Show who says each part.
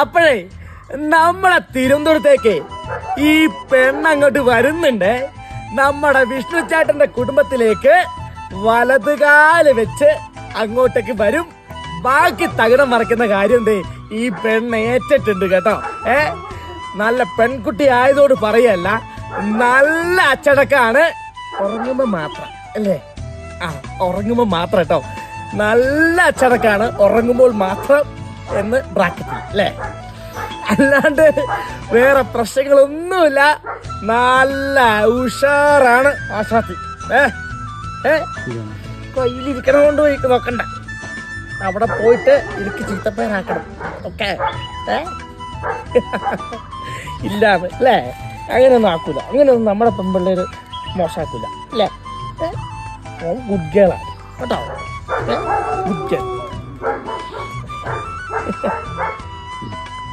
Speaker 1: അപ്പോഴേ നമ്മളെ തിരുവനന്തപുരത്തേക്ക് ഈ പെണ്ണങ്ങോട്ട് വരുന്നുണ്ട്. നമ്മുടെ വിഷ്ണു ചേട്ടന്റെ കുടുംബത്തിലേക്ക് വലതുകാൽ വെച്ച് അങ്ങോട്ടേക്ക് വരും. ബാക്കി തകിടം മറക്കുന്ന കാര്യം എന്തേ ഈ പെണ്ണ് ഏറ്റിട്ടുണ്ട് കേട്ടോ. ഏ നല്ല പെൺകുട്ടി ആയതോട് പറയല്ല നല്ല അച്ചടക്കാണ്. ഉറങ്ങുമ്പോ മാത്രം അല്ലേ? ആ ഉറങ്ങുമ്പോ മാത്രം കേട്ടോ. നല്ല അച്ചടക്കാണ് ഉറങ്ങുമ്പോൾ മാത്രം എന്ന് ബ്രാക്കറ്റിൽ അല്ലേ? അല്ലാണ്ട് വേറെ പ്രശ്നങ്ങളൊന്നുമില്ല. നല്ല ഉഷാറാണ് ആശാത്തി. ഏ? ഏ? കൊണ്ട് പോയി നോക്കണ്ട. അവിടെ പോയിട്ട് എനിക്ക് ചീത്തപ്പേരാക്കണം. ഓക്കെ? ഏ? ഇല്ലാന്ന് അല്ലേ? അങ്ങനെയൊന്നും ആക്കൂല. അങ്ങനെയൊന്നും നമ്മുടെ പെൺപിള്ളേര് മോശമാക്കൂല അല്ലേ? ഗുഡ് ഗേളാണ്. കേട്ടോ? Good girl.